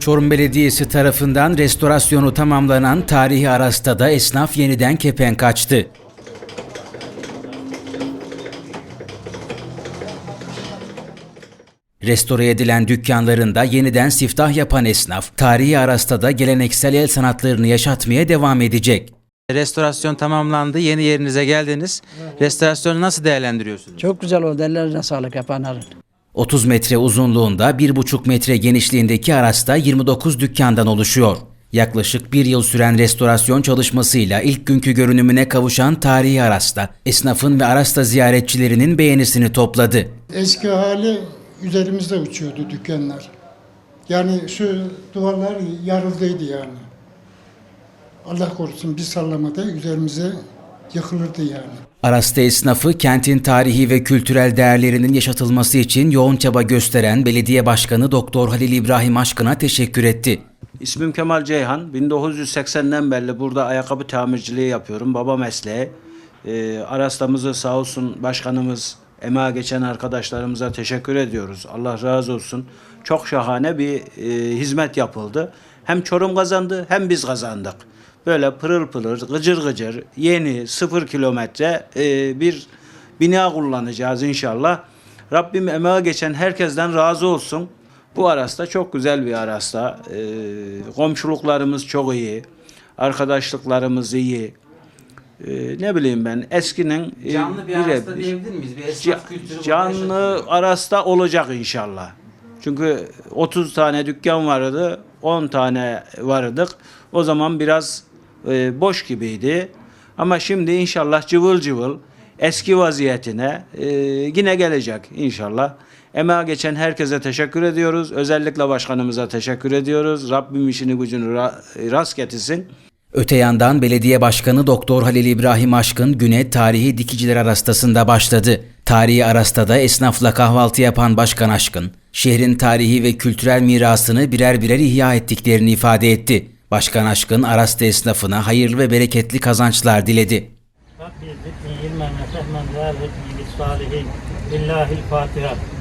Çorum Belediyesi tarafından restorasyonu tamamlanan tarihi Arasta'da esnaf yeniden kepenk açtı. Restore edilen dükkanlarında yeniden siftah yapan esnaf, tarihi Arasta'da geleneksel el sanatlarını yaşatmaya devam edecek. Restorasyon tamamlandı. Yeni yerinize geldiniz. Restorasyonu nasıl değerlendiriyorsunuz? Çok güzel oldu. Ellerine sağlık yapanların. 30 metre uzunluğunda 1,5 metre genişliğindeki Arasta 29 dükkandan oluşuyor. Yaklaşık bir yıl süren restorasyon çalışmasıyla ilk günkü görünümüne kavuşan tarihi Arasta, esnafın ve Arasta ziyaretçilerinin beğenisini topladı. Eski hali üzerimizde uçuyordu dükkanlar. Yani şu duvarlar yarıldıydı yani. Allah korusun bir sallamada üzerimize yıkılırdı yani. Arasta esnafı kentin tarihi ve kültürel değerlerinin yaşatılması için yoğun çaba gösteren Belediye Başkanı Doktor Halil İbrahim Aşkın'a teşekkür etti. İsmim Kemal Ceyhan. 1980'den beri burada ayakkabı tamirciliği yapıyorum. Baba mesleği. Ee, Aras'tamızı sağ olsun başkanımız, emeğe geçen arkadaşlarımıza teşekkür ediyoruz. Allah razı olsun. Çok şahane bir e, hizmet yapıldı. Hem Çorum kazandı hem biz kazandık. Böyle pırıl pırıl, gıcır gıcır, yeni, sıfır kilometre e, bir bina kullanacağız inşallah. Rabbim emeğe geçen herkesten razı olsun. Bu arasta çok güzel bir arasta. Ee, komşuluklarımız çok iyi. Arkadaşlıklarımız iyi. Ee, ne bileyim ben eskinin e, Canlı bir arasta diyebilir miyiz? Bir esnaf kültürü canlı arasta olacak inşallah. Çünkü 30 tane dükkan vardı, 10 tane vardık. O zaman biraz e, boş gibiydi. Ama şimdi inşallah cıvıl cıvıl eski vaziyetine e, yine gelecek inşallah. Emeğe geçen herkese teşekkür ediyoruz. Özellikle başkanımıza teşekkür ediyoruz. Rabbim işini gücünü ra- rast getirsin. Öte yandan Belediye Başkanı Doktor Halil İbrahim Aşkın güne tarihi dikiciler arastasında başladı. Tarihi arastada esnafla kahvaltı yapan Başkan Aşkın, şehrin tarihi ve kültürel mirasını birer birer ihya ettiklerini ifade etti. Başkan Aşkın Arasta esnafına hayırlı ve bereketli kazançlar diledi. رب